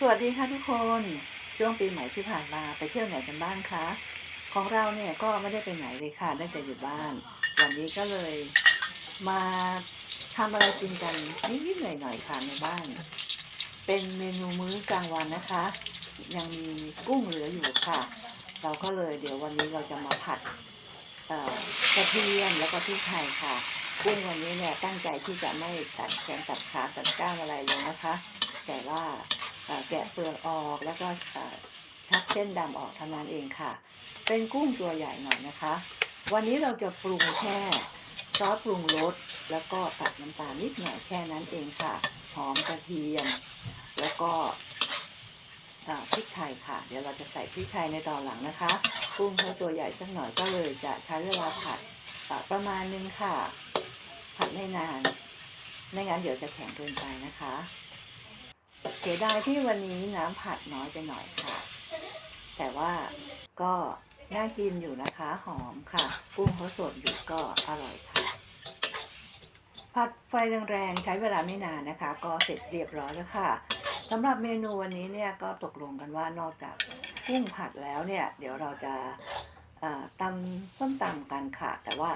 สวัสดีค่ะทุกคนช่วงปีใหม่ที่ผ่านมาไปเที่ยวไหนกันบ้างคะ ของเราเนี่ยก็ไม่ได้ไปไหนเลยค่ะได้แต่อยู่บ้าน วันนี้ก็เลยมาทำอะไรกินกันนิดๆหน่อยๆค่ะในบ้าน เป็นเมนูมื้อกลางวันนะคะ ยังมีกุ้งเหลืออยู่ค่ะ เราก็เลยเดี๋ยววันนี้เราจะมาผัดกระเทียมแล้วก็พริกไทยค่ะ กุ้งวันนี้เนี่ยตั้งใจที่จะไม่ตัดแขนตัดขาตัดก้างอะไรเลยนะคะ แต่ว่า แกะเปลือกออกแล้วก็เอ่อชักเส้นดำออกเท่านั้นเองค่ะ เป็นกุ้งตัวใหญ่หน่อยนะคะ วันนี้เราจะปรุงแค่ซอสปรุงรสแล้วก็ตัดน้ำตาลนิดหน่อยแค่นั้นเองค่ะ หอมกระเทียม แล้วก็พริกไทยค่ะ เดี๋ยวเราจะใส่พริกไทยในตอนหลังนะคะกุ้งเขาตัวใหญ่สักหน่อยก็เลยจะใช้เวลาผัดประมาณนึงค่ะ ผัดไม่นาน ไม่งั้นเดี๋ยวจะแข็งเกินไปนะคะ สียดายที่วันนี้น้ำผัดน้อยไปหน่อยค่ะ แต่ว่าก็น่ากินอยู่นะคะหอมค่ะกุ้งเขาสดอยู่ก็อร่อยค่ะ ผัดไฟแรงๆใช้เวลาไม่นานนะคะ ก็เสร็จเรียบร้อยแล้วค่ะสำหรับเมนูวันนี้เนี่ยก็ตกลงกันว่านอกจากกุ้งผัดแล้วเนี่ย เดี๋ยวเราจะตำส้มตำกันค่ะ แต่ว่า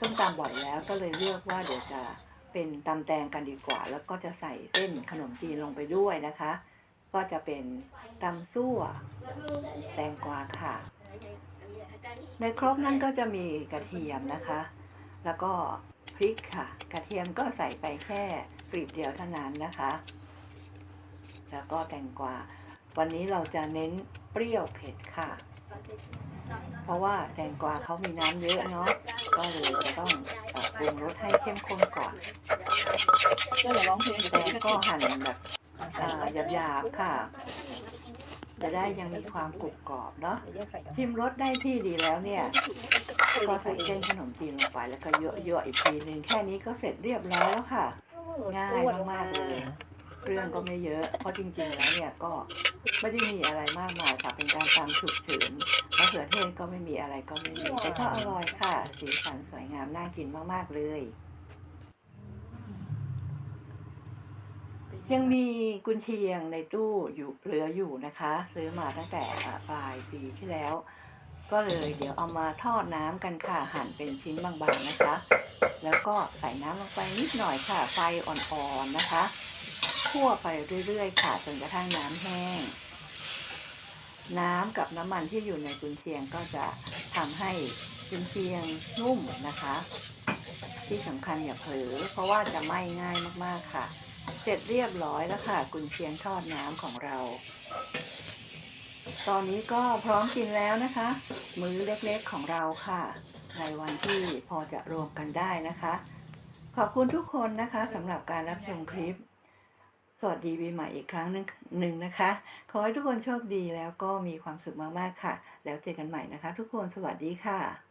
ส้มตำบ่อยแล้วก็เลยเลือกว่าเดี๋ยวจะ เป็นตำแตงกันดีกว่า แล้วก็จะใส่เส้นขนมจีนลงไปด้วยนะคะ ก็จะเป็นตำซั่วแตงกวาค่ะ ในครกนั้นก็จะมีกระเทียมนะคะ แล้วก็พริกค่ะ กระเทียมก็ใส่ไปแค่กลีบเดียวเท่านั้นนะคะ แล้วก็แตงกวา วันนี้เราจะเน้นเปรี้ยวเผ็ดค่ะ เพราะว่าแตงกวาเขามีน้ำเยอะเนาะ ก็เลย ปรุงรสให้เข้มข้นก่อน ก็อย่าร้องเพลงแตงก็หั่นแบบอ่อหยาบๆค่ะ จะได้ยังมีความกรุบกรอบเนาะ พิมพ์รสได้ที่ดีแล้วเนี่ย ก็ใส่เส้นขนมจีนลงไปแล้วก็เยอะๆอีกทีหนึ่งแค่นี้ก็เสร็จเรียบร้อยแล้วค่ะ ง่ายมากๆเลย เรื่องก็ไม่เยอะ เพราะจริงๆแล้วเนี่ยก็ไม่ได้มีอะไรมากมายค่ะเป็นการตำฉุกเฉินมะเขือเทศก็ไม่มีอะไรก็ไม่มี ก็อร่อยค่ะ สีสันสวยงามน่ากินมาก ๆ เลย ยังมีกุนเชียงในตู้อยู่เหลืออยู่นะคะ ซื้อมาตั้งแต่อ่าปลายปีที่แล้ว ก็เลยเดี๋ยวเอามาทอดน้ำกันค่ะ หั่นเป็นชิ้นบางๆนะคะ แล้วก็ใส่น้ำลงไปนิดหน่อยค่ะ ไฟอ่อนๆนะคะ คั่วไปเรื่อยๆ ค่ะจนกระทั่งน้ำแห้ง น้ำกับน้ำมันที่อยู่ในกุนเชียงก็จะทำให้กุนเชียงนุ่มนะคะ ที่สำคัญอย่าเผลอเพราะว่าจะไหม้ง่ายมากๆค่ะ เสร็จเรียบร้อยแล้วค่ะ กุนเชียงทอดน้ำของเรา ตอนนี้ก็พร้อมกินแล้วนะคะ มื้อเล็กๆของเราค่ะ ในวันที่พอจะรวมกันได้นะคะ ขอบคุณทุกคนนะคะสำหรับการรับชมคลิป สวัสดีปีใหม่อีกครั้งหนึงหนึ่งนะคะ ขอให้ทุกคนโชคดีแล้วก็มีความสุขมากๆค่ะ แล้วเจอกันใหม่นะคะ ทุกคนสวัสดีค่ะ